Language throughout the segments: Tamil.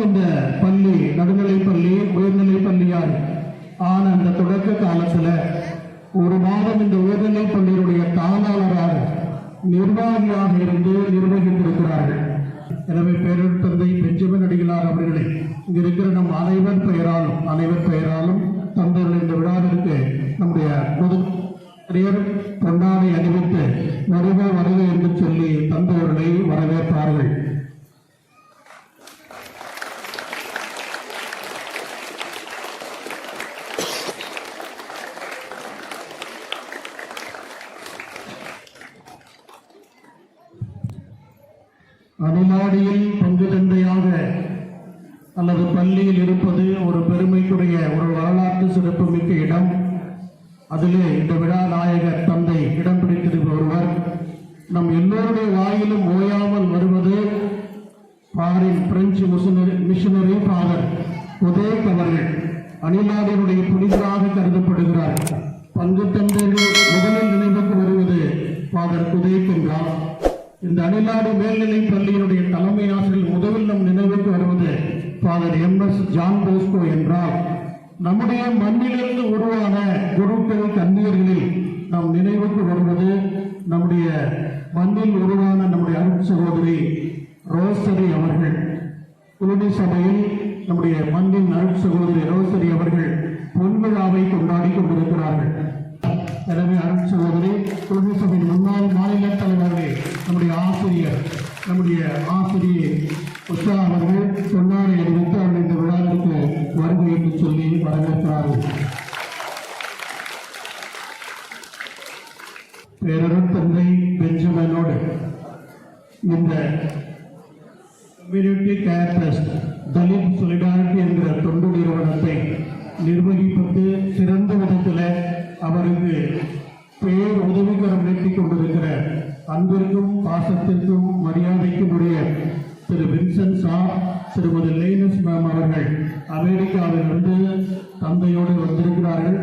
ஒரு இந்த பள்ளி நடுநிலை பள்ளி உயர்நிலை பள்ளியார் ஆன அந்த தொடக்க காலத்துல ஒரு மாதம் இந்த உயர்நிலை பள்ளியினுடைய தாளாளராக நிர்வாகியாக இருந்து நிர்வகித்திருக்கிறார்கள். எனவே பேரர் தந்தை பெஞ்சமின் அடிகளார் அவர்களே இங்க இருக்கிற நம் அனைவர் பெயராலும் அனைவர் பெயராலும் தந்தைகள் இந்த விழாவிற்கு நம்முடைய முதல் பொன்னாடை அணிவித்து வருக வருக என்று சொல்லி தந்தையர்களை வரவேற்பார்கள். அணிலாடியில் பங்கு தந்தையாக அல்லது பள்ளியில் இருப்பது ஒரு பெருமைக்குரிய ஒரு வரலாற்று சிறப்புமிக்க இடம். அதிலே இந்த விழா நாயகர் தந்தை இடம் பிடித்திருப்பவர் ஒருவர் நம் எல்லோருடைய வாயிலும் ஓயாமல் வருவது foreign French missionary missionary father உதேக் அவர்கள் அணிலாடியினுடைய புனிதராக கருதப்படுகிறார். பங்கு தந்தைகள் முதலில் நினைவுக்கு வருவது ஃபாதர் குதேக் என்றார் இந்த அணிலாடு மேல்நிலைப் பள்ளியினுடைய தலைமை ஆசிரியர் முதலில் நம் நினைவுக்கு வருவது father M S John Bosco என்றால் நம்முடைய மண்ணிலிருந்து உருவான குருக்கள் கண்ணீர்களில் நம் நினைவுக்கு வருவது நம்முடைய மண்ணில் உருவான நம்முடைய அருட் சகோதரி ரோசரி அவர்கள். குழுமி சபையில் நம்முடைய மண்ணின் அருட் சகோதரி ரோசரி அவர்கள் பொன்விழாவை கொண்டாடி கொண்டிருக்கிறார்கள். எனவே அருண் சகோதரி குழுமி சபையின் முன்னாள் மாநில தலைவர்களே நம்முடைய ஆசிரியர் நம்முடைய ஆசிரியை உஷா அவர்கள் சொன்னாரை அறிவித்து அவர்கள் இந்த விழாவிற்கு வருகை என்று சொல்லி வரவேற்கிறார்கள். பேரரும் தந்தை பெஞ்சமனோடு இந்த community care trust Dalit solidarity என்ற தொண்டு நிறுவனத்தை நிர்வகிப்பது சிறந்த விதத்தில் அவருக்கு பேர் உதவிகரம் நீட்டிக் கொண்டிருக்கிற அன்பிற்கும் பாசத்திற்கும் மரியாதைக்கும் உடைய திரு வின்சன் சா திருமதி லேனஸ் மேம் அவர்கள் அமெரிக்காவிலிருந்து தந்தையோடு வந்திருக்கிறார்கள்.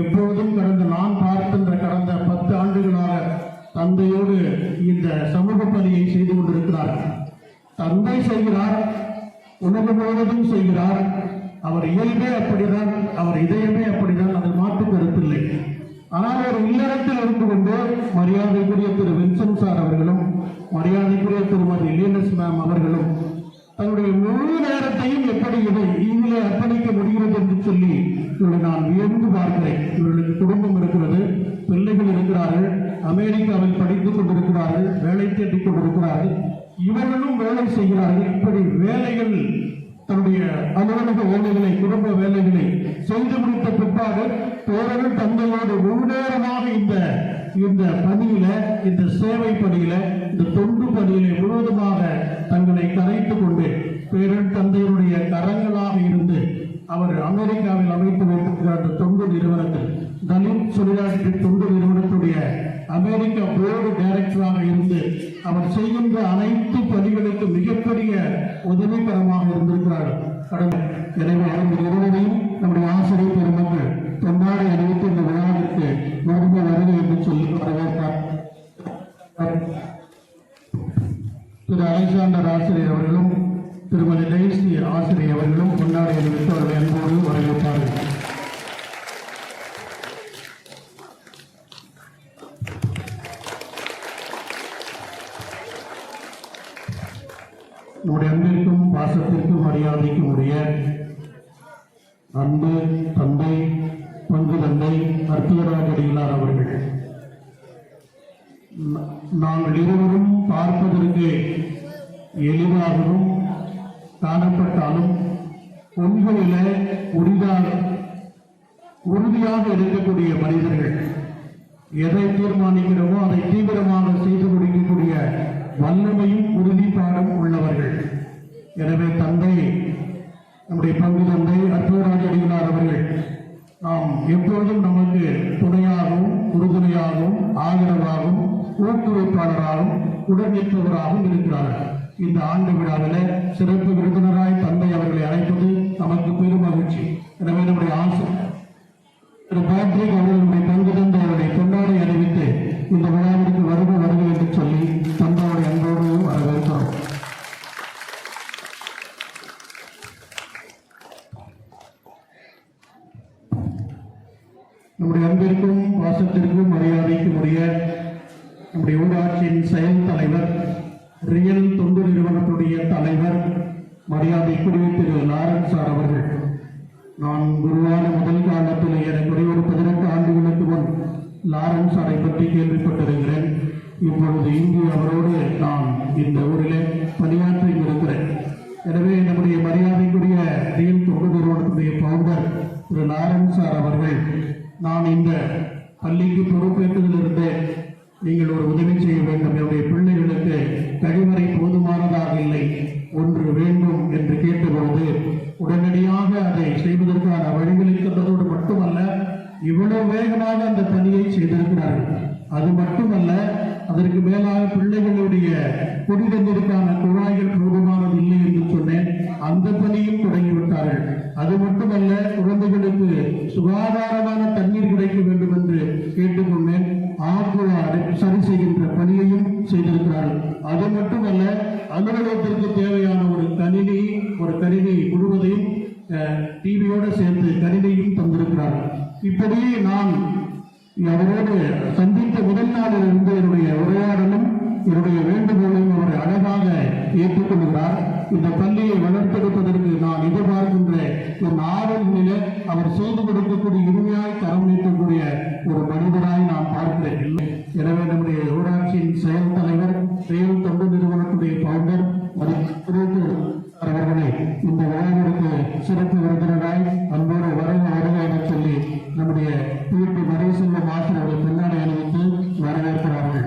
எப்பொழுதும் கடந்த நான் பார்க்கின்ற கடந்த பத்து ஆண்டுகளாக தந்தையோடு இந்த சமூக பணியை செய்து கொண்டிருக்கிறார். தந்தை செய்கிறார் உணவு முழுவதும் செய்கிறார். அவர் இயல்பே அப்படிதான் அவர் இதயமே அப்படிதான் அதில் மாற்று கருத்தில்லை ஆனால் ஒரு இல்லறத்தில் இருந்து கொண்டு மரியாதைக்குரிய திரு வின்சன் சார் அவர்களும் மரியாதைக்குரிய திருமதி லீனஸ் மேம் அவர்களும் தன்னுடைய முழு நேரத்தையும் எப்படி இதை இவங்களே அர்ப்பணிக்க முடிகிறது என்று சொல்லி இவர்களை நான் வியந்து பார்க்கிறேன். இவர்களுக்கு குடும்பம் இருக்கிறது பிள்ளைகள் இருக்கிறார்கள் அமெரிக்காவில் படித்துக் கொண்டிருக்கிறார்கள் வேலை தேடிக் கொண்டிருக்கிறார்கள். இவர்களும் வேலை செய்கிறார்கள். இப்படி வேலைகள் தன்னுடைய அலுவலக வேலைகளை குடும்ப வேலைகளை செய்து முடித்த பிற்பாடு தோழர்கள் தங்களோடு முழுநேரமாக இந்த இந்த பணியில இந்த சேவை பணியில இந்த தொண்டு பணியில முழுவதுமாக தங்களை கரைத்துக் கொண்டு பேரன் தந்தையுடைய கரங்களாக இருந்து அவர் அமெரிக்காவில் அமைத்து வைத்திருக்கிற அந்த தொண்டு நிறுவனத்தில் தலித் சொலிடாரிட்டி தொண்டு நிறுவனத்துடைய அமெரிக்க போர்டு டைரக்டராக இருந்து அவர் செய்கின்ற அனைத்து பணிகளுக்கு மிகப்பெரிய உதவிகரமாக இருந்திருக்கிறார். கடந்த எனவே அவர்கள் இருவரையும் நம்முடைய ஆசிரியர் பெருமக்கள் தொண்டாடை அறிவித்து இந்த விழாவிற்கு வருக வருக என்று சொல்லி வரவேற்றார் திரு அலெக்சாண்டர் ஆசிரியர் அவர்களும் திருமதி லேசி ஆசிரியர் அவர்களும் கொண்டாடி அறிவித்து அவர்கள் அன்போடு வரவேற்றார்கள் பாசத்திற்கும் மரியாதைக்கும் உரிய அன்பு தந்தை பங்கு தந்தை அற்புதராஜ் அடிகளார் அவர்கள். நாங்கள் இருவரும் பார்ப்பதற்கு எளிதாகவும் காணப்பட்டாலும் உண்மையில உரிதாக உறுதியாக இருக்கக்கூடிய மனிதர்கள் எதை தீர்மானிக்கிறோமோ அதை தீவிரமாக செய்து முடிக்கக்கூடிய வல்லமையும் உறுதிப்பாடும் உள்ளவர்கள். எனவே தந்தை நம்முடைய பங்கு தந்தை அற்புதராஜ அவர்கள். நாம் எப்பொழுதும் நமக்கு துணையாகவும் உறுதுணையாகவும் ஆதரவாகவும் ஊக்குவிப்பாளராகவும் உடனிப்பவராகவும் இருக்கிறார்கள். இந்த ஆண்டு விழாவில் சிறப்பு விருந்தினராய் தந்தை அவர்களை அழைப்பது நமக்கு பெரும் மகிழ்ச்சி. எனவே நம்முடைய ஆசை திரு பேட்ரிக் அவர்களுடைய பங்கு தந்தை அவருடைய கொண்டாடை அறிவித்து இந்த விழாவிற்கு வருக வருக என்று சொல்லி இந்த ஊரிலே பணியாற்றி இருக்கிறேன். எனவே நம்முடைய மரியாதைக்குரிய ரயில் தொண்டு நிறுவனத்துடைய பவுண்டர் திரு நாராயண் சார் அவர்கள் நான் இந்த பள்ளிக்கு பொறுப்பேற்றதிலிருந்து நீங்கள் ஒரு உதவி செய்ய வேண்டும். என்னுடைய பிள்ளைகளுக்கு கழிவறை போதுமானதாக இல்லை. ஒன்று வேண்டும் என்று கேட்டபொழுது உடனடியாக அதை செய்வதற்கான வழிகளை மட்டுமல்ல இவ்வளவு வேகமாக அந்த பணியை செய்திருக்கிறார்கள். அது மட்டுமல்ல அதற்கு மேலாக பிள்ளைகளுடைய குடிநீருக்கான குழாய்கள் போதுமானது இல்லை என்று சொன்னேன். அந்த பணியும் தொடங்கிவிட்டார்கள். அது மட்டுமல்ல குழந்தைகளுக்கு சுகாதாரமான தண்ணீர் கிடைக்க வேண்டும் என்று கேட்டுக்கொண்டேன். ஆக்குவா சரி செய்கின்ற பணியையும் செய்திருக்கிறார்கள். அது மட்டுமல்ல அலுவலகத்திற்கு தேவையான ஒரு கணினி ஒரு கணினி முழுவதையும் டிவியோடு சேர்ந்து கணினியும் தந்திருக்கிறார்கள். இப்படி நான் அவரோடு சந்தித்த முதல் நாளிலிருந்து என்னுடைய உரையாடலும் என்னுடைய வேண்டுகோளையும் அவர் அழகாக ஏற்றுக்கொள்கிறார் இந்த பள்ளியை வளர்த்தெடுப்பதற்கு நான் எதிர்பார்க்கின்ற என் ஆவலிலே அவர் செய்து கொடுக்கக்கூடிய இனிமையாய் தரம் நீட்டக்கூடிய ஒரு மனிதராய் நான் பார்க்கிறேன். இல்லை எனவே நம்முடைய ஊராட்சியின் செயல் தலைவர் செயல் தொண்டு நிறுவனத்துடைய பவுண்டர் மதிப்பு அவர்களை இந்த விழாவிற்கு சிறப்பு விருந்தினராய் அன்போடு வரவு வருக என சொல்லி நம்முடைய பிபி மறைசெல்வம் ஆசிரியர்கள் பின்னாடி அணிவித்து வரவேற்கிறார்கள்.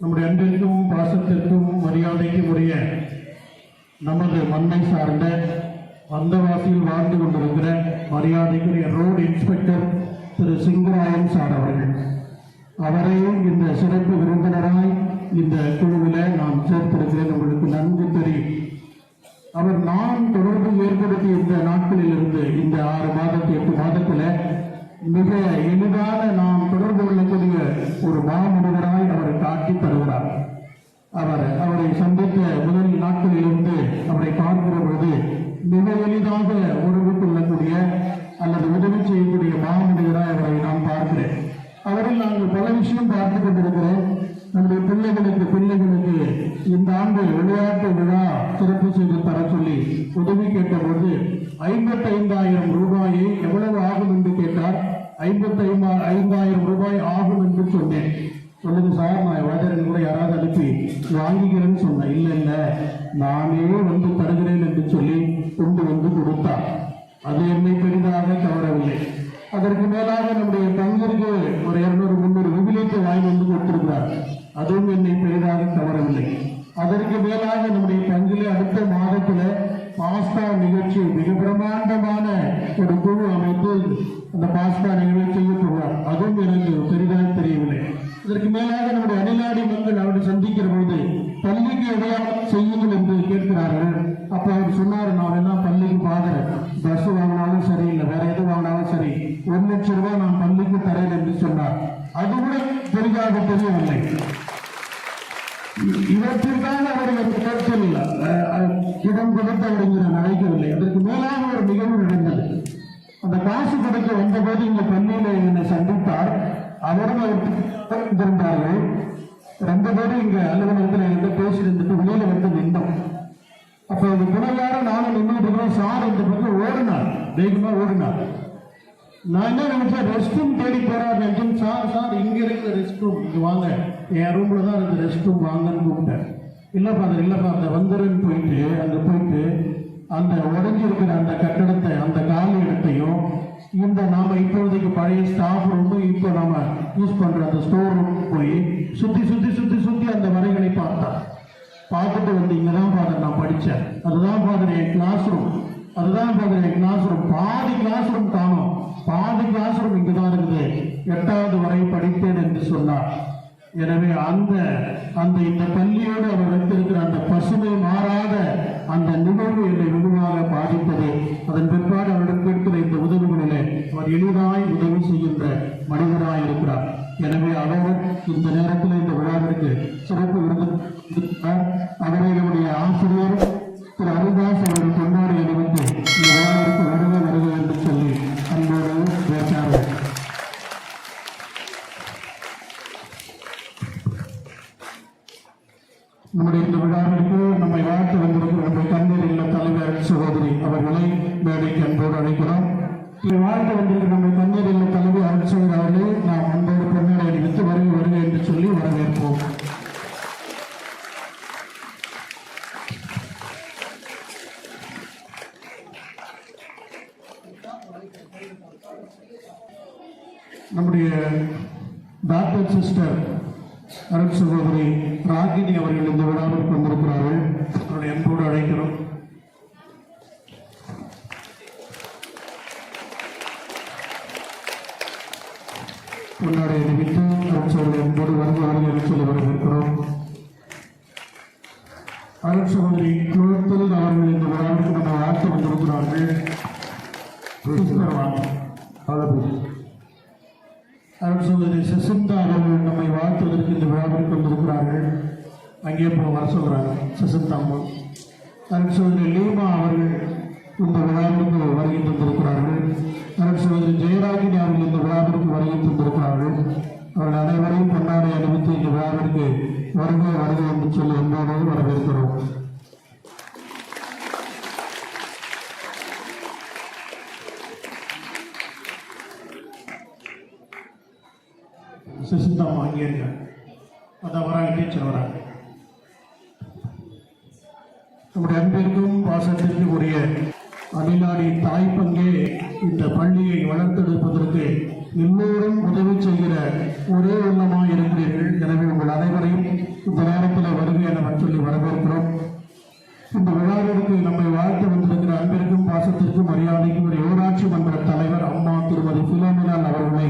நம்முடைய அன்பிற்கும் பாசத்திற்கும் மரியாதைக்கும் உரிய நமது மண்ணை சார்ந்த வந்தவாசியில் வாழ்ந்து கொண்டிருக்கிற மரியாதைக்குரிய ரோடு இன்ஸ்பெக்டர் திரு சிங்கராயன் சார் அவர்கள். அவரையும் இந்த சிறப்பு விருந்தினராய் இந்த குழுவில் நான் சேர்த்திருக்கிறேன். உங்களுக்கு நன்கு தெரியும் அவர் நான் தொடர்பு ஏற்படுத்திய இந்த நாட்களில் இருந்து இந்த ஆறு மாதத்து எட்டு மாதத்துல மிக எளிதான நாம் தொடர்பு கொள்ளக்கூடிய ஒரு மாமனிதராய் அவர் காட்டி தருகிறார். அவர் அவரை சந்தித்த முதல் நாட்களிலிருந்து அவரை பார்க்கிற பொழுது மிக எளிதாக உறவு கொள்ளக்கூடிய அல்லது உதவி செய்யக்கூடிய மாமனிதராய் அவரை நான் பார்க்கிறேன். அவரில் நாங்கள் பல விஷயம் பார்த்து கொண்டிருக்கிறோம். நம்முடைய பிள்ளைகளுக்கு பிள்ளைகளுக்கு இந்த ஆண்டு விளையாட்டு விழா சிறப்பு செய்து தர சொல்லி உதவி கேட்டபோது ஐம்பத்தி ஐந்தாயிரம் ரூபாயை எவ்வளவு ஆகும் என்று கேட்டார். ஐம்பத்தி ஐந்தாயிரம் ரூபாய் ஆகும் என்று சொன்னேன். சொல்லுங்க சார் நான் வாஜரன் கூட யாராவது அனுப்பி வாங்கிக்கிறேன்னு சொன்னேன். இல்லை இல்லை. நானே வந்து தருகிறேன் என்று சொல்லி கொண்டு வந்து கொடுத்தார். அது என்னை பெரிதாக கவரவில்லை. அதற்கு மேலாக நம்முடைய தங்கிற்கு ஒரு இருநூறு முன்னூறு விபிலியத்தை வாங்கி வந்து கொடுத்திருக்கிறார். அதுவும் என்னை பெரிதாக கவரவில்லை. அதற்கு மேலாக நம்முடைய தங்கிலே அடுத்த மாதத்துல பாஸ்தா நிகழ்ச்சி மிக பிரமாண்டமான ஒரு குழு அமைத்து அந்த பாஸ்தா நிகழ்ச்சியை செய்யப்படுவார் அதுவும் எனக்கு பெரிதாக தெரியவில்லை. இதற்கு மேலாக நம்முடைய அணிநாடி மக்கள் அவரை சந்திக்கிற பொழுது பள்ளிக்கு எதையாவது செய்யுங்கள் என்று கேட்கிறார்கள். அப்ப அவர் சொன்னார் நான் எல்லாம் பள்ளிக்கு பாக்குறேன் பஸ் வாங்கினாலும் சரி இல்லை வேற எது வாங்கினாலும் சரி ஒரு லட்சம் ரூபாய் நான் பள்ளிக்கு தரேன் என்று சொன்னார். அது கூட பெரிதாக தெரியவில்லை. இவற்றிற்காக அவர் அவருடைய கருத்தில் இடம் கொடுத்து அவர் இங்கு அழைக்கவில்லை. அதற்கு மேலாக ஒரு நிகழ்வு நடந்தது. அந்த காசு கொடுக்க வந்தபோது இந்த பள்ளியில என்னை சந்தித்தார். அவரும் அவர் ரெண்டு பேரும் இங்க அலுவலகத்தில் என்கிட்ட பேசியிருந்துட்டு வெளியில வந்து நின்றோம். அப்போ இந்த துணையார நானும் நின்றுட்டு இருக்கிறோம் சார் இந்த பக்கம் ஓடினார். வேகமா ஓடினார். நான் என்ன நினைச்சேன் ரெஸ்ட் ரூம் தேடி போறாரு நினைச்சேன். சார் சார் இங்க இருக்கிற ரெஸ்ட் ரூம் இங்க வாங்க. என் ரூம்ல தான் இருக்கு ரெஸ்ட் ரூம் வாங்கன்னு கூப்பிட்டேன். இல்லப்பா அது இல்லப்பா. அந்த வந்துருன்னு போயிட்டு அங்க போயிட்டு அந்த உடஞ்சி இருக்கிற அந்த கட்டடத்தை அந்த காலி இடத்தையும் இந்த நாம இப்பொழுதைக்கு பழைய ஸ்டாஃப் ரூம் இப்போ நாம யூஸ் பண்ற அந்த ஸ்டோர் ரூம் போய் சுத்தி சுத்தி சுத்தி சுத்தி அந்த வரைகளை பார்த்தா. பார்த்துட்டு வந்து இங்கே தான் ஃபாதர் நான் படித்தேன் அதுதான் ஃபாதர் என் கிளாஸ் ரூம் அதுதான் ஃபாதர் என் கிளாஸ் ரூம் பாதி கிளாஸ் ரூம் காணும். பாதி கிளாஸ் ரூம் இங்கே தான் இருக்குது. எட்டாவது வரை படித்தேன் என்று சொன்னார். எனவே அந்த அந்த இந்த பள்ளியோடு அவர் வைத்திருக்கிற அந்த நிகழ்வு என்னை வெகுவாக பாதித்தது அதன் பிற்பாடு அவரிடம் கேட்கிற இந்த உதவிகளிலே அவர் எளிதாய் உதவி செய்கின்ற மனிதராய் இருக்கிறார் எனவே அவர் இந்த நேரத்தில் இந்த விழாவிற்கு சிறப்பு விருது கொடுத்தார். அவரை நம்முடைய விழாவிற்கு நம்மை வாழ்த்து வந்திருக்கிற நம்முடைய கண்ணீர் இல்ல தலைவர் சகோதரி அவர்களை மேடைக்கு அன்போடு அழைக்கிறோம் இதை வாழ்த்து வந்திருக்கிற நம்முடைய கண்ணீர் இல்ல தலைவர் அரசர் அவர்களை நாம் அன்போடு பொன்னாடை அணிவித்து வருக வருக என்று சொல்லி வரவேற்போம் நம்முடைய டாக்டர் சிஸ்டர் அருள் சகோதரி ராகினி அவர்கள் இந்த விழாவிற்கு வந்திருக்கிறார்கள். சகோதரி சசிந்தா அவர்கள் நம்மை வாழ்த்துவதற்கு இந்த விழாவில் கொண்டிருக்கிறார்கள். அங்கே போக வர சொல்கிறாங்க சசிந்தா அம்மா அருள் சகோதரி லீமா அவர்கள் இந்த விழாவிற்கு வருகை தந்திருக்கிறார்கள். அருள் சகோதரி ஜெயராஜினி அவர்கள் இந்த விழாவிற்கு வருகை தந்திருக்கிறார்கள். அவர்கள் அனைவரையும் பொன்னாடை அணிவித்து இந்த விழாவிற்கு வருகை வருகை என்று சொல்லி அன்போடு வரவேற்கிறோம். சசிந்தா அம்மா அங்கே இருக்காங்க அதான் வராங்க டீச்சர் வராங்க நம்முடைய அன்பிற்கும் பாசத்திற்கும் உரிய அணிலாடி தாய் பங்கே இந்த பள்ளியை வளர்த்தெடுப்பதற்கு எல்லோரும் உதவி செய்கிற ஒரே உள்ளமாக இருக்கிறீர்கள் எனவே உங்கள் அனைவரையும் இந்த நேரத்தில் வருகை என சொல்லி வரவேற்கிறோம் இந்த விழாவிற்கு நம்மை வாழ்த்து வந்திருக்கிற அன்பிற்கும் பாசத்திற்கும் மரியாதைக்கும் ஒரு ஊராட்சி மன்ற தலைவர் அம்மா திருமதி பிலோமினால் அவர்களை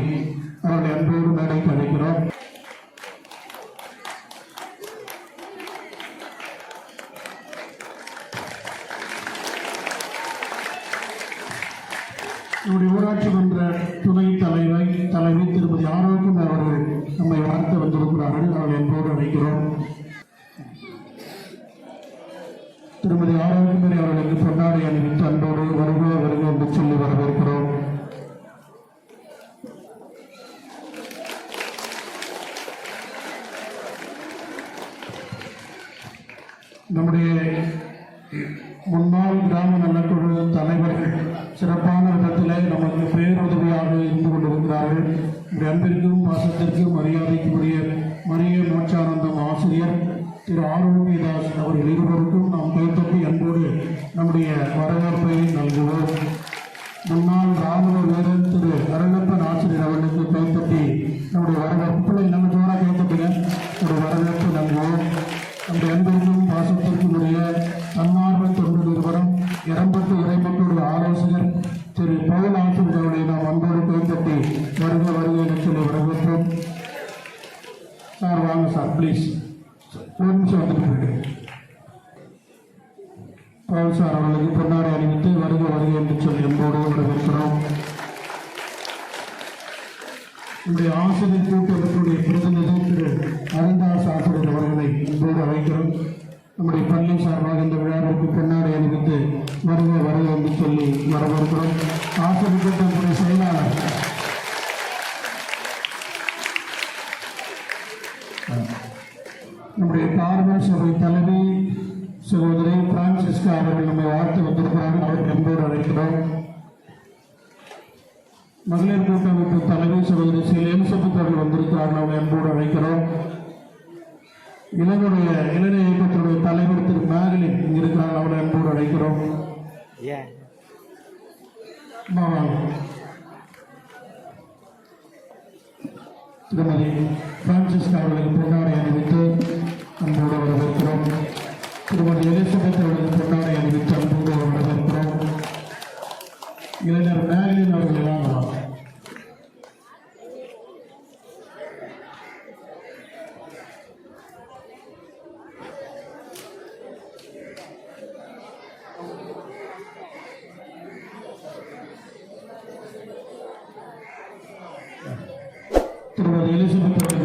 அவருடைய அன்போடு மேடைக்கு அழைக்கிறோம் நம்முடைய ஊராட்சி மன்ற துணை தலைவர் தலைவி திருமதி ஆரோக்கியம் அவர்கள் நம்மை வாழ்த்து வந்திருக்கிறார்கள். அவர்கள் என்போடு அழைக்கிறோம். திருமதி ஆரோக்கியமரி அவர்களுக்கு பொன்னாடை அணிவித்து அன்போடு வருக வருக என்று சொல்லி வரவேற்கிறோம் நம்முடைய முன்னாள் கிராம நலக்குழு தலைவர்கள் சிறப்பான விதத்திலே நமக்கு பேருதவியாக இருந்து கொண்டிருக்கிறார்கள் இந்த அன்பிற்கும் பாசத்திற்கும் மரியாதைக்கும் உரிய மரிய மோட்சானந்தம் ஆசிரியர் திரு ஆரோக்கியதாஸ் அவர்கள் இருவருக்கும் நாம் கைத்தட்டி அன்போடு நம்முடைய வரவேற்பை நல்குவோம் முன்னாள் ராணுவ வீரர் திரு அருளப்பன் ஆசிரியர் அவர்களுக்கு கைத்தட்டி நம்முடைய வரவேற்பு பிள்ளை நம்ம ஜோரா கைத்தட்டுங்க நம்முடைய வரவேற்பு நல்குவோம் நம்முடைய அன்பிற்கும் பாசத்திற்கும் உரிய தன்னார்வ தொண்டு நிறுவனம் இரம்பட்டு இறைமக்களுடைய ஆலோசகர் திரு பவுல் ஆசிரியர் அவர்களை நாம் அன்போடு கைத்தட்டி வருக வருக என்று சொல்லி வரவேற்றோம் சார் வாங்க சார் ப்ளீஸ் ஒரு நிமிஷம் வந்துட்டு போயிட்டு பவுல் சார் அவர்களுக்கு பொன்னாடை அணிவித்து வருக வருக என்று சொல்லி அன்போடு வரவேற்கிறோம் நம்முடைய ஆசிரியர் கூட்டத்தினுடைய பிரதிநிதி திரு அருந்தாஸ் ஆசிரியர் அவர்களை அன்போடு அழைக்கிறோம். நம்முடைய பள்ளி சார்பாக இந்த விழாவிற்கு பொன்னாடை அணிவித்து வருக வருக என்று சொல்லி வரவேற்கிறோம். ஆசிரியர் கூட்டத்தினுடைய செயலாளர். நம்முடைய பார்வல் சபை தலைவி சகோதரி பிரான்சிஸ்கா அவர்கள் நம்மை வாழ்த்து வந்திருக்கிறார்கள். அவருக்கு அன்போடு அழைக்கிறோம். மகளிர் கூட்டமைப்பு தலைவி சகோதரி சி எலிசபெத் வந்திருக்கிறார்கள் அவரை அன்போடு அழைக்கிறோம். இளைஞருடைய இளைஞர் இயக்கத்தினுடைய தலைவர் திரு இங்க இருக்கிறார்கள் அவரை அன்போடு அழைக்கிறோம். திருமதி பிரான்சிஸ்கா அவர்களுக்கு பொன்னாடை அணிவித்து அன்போடு வரவேற்கிறோம். திருமதி எலிசபெத் அவர்களுக்கு பொன்னாடை அணிவித்து அன்போடு வரவேற்கிறோம். இளைஞர் திருமதி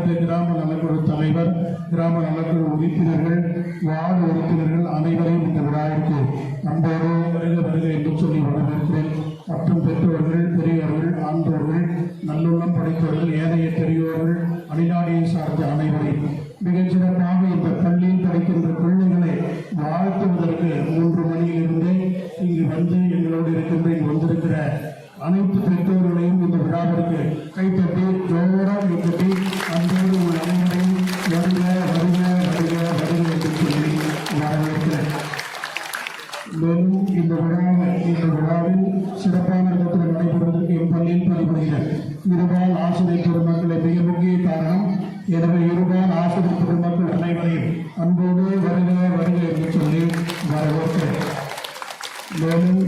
மாவட்ட கிராம நலக்குழு தலைவர் கிராம நலக்குழு உறுப்பினர்கள் வார்டு உறுப்பினர்கள் அனைவரையும் இந்த விழாவிற்கு அன்போடு வருக வருக என்று சொல்லி வரவேற்கிறேன். மற்றும் பெற்றோர்கள் பெரியவர்கள் ஆண்டோர்கள் நல்லுள்ளம் படைத்தவர்கள் ஏனைய பெரியோர்கள் அணிநாடியை சார்ந்த அனைவரையும். மிகச்சிறப்பாக இந்த பள்ளியில் படிக்கின்ற பிள்ளைகளை வாழ்த்துவதற்கு மூன்று மணியிலிருந்தே இங்கு வந்து எங்களோடு இருக்கின்ற இங்கு வந்திருக்கிற அனைத்து பெற்றோர்களையும் இந்த விழாவிற்கு கைத்தட்டி ஜோரா கைத்தட்டி அன்போடு உங்கள் அனைவரையும் வருக வருக வருக வருக என்று சொல்லி வரவேற்கிறேன். மேலும் இந்த விழாவை இந்த விழாவில் சிறப்பான விதத்தில் நடைபெறுவதற்கு என் பள்ளியில் பணிபுரிகிறேன் இருபால் ஆசிரியர் பெருமக்களை மிக முக்கிய காரணம் எனவே இருபால் ஆசிரியர் பெருமக்கள் அனைவரையும் அன்போடு வருக வருக என்று சொல்லி வரவேற்கிறேன். மேலும்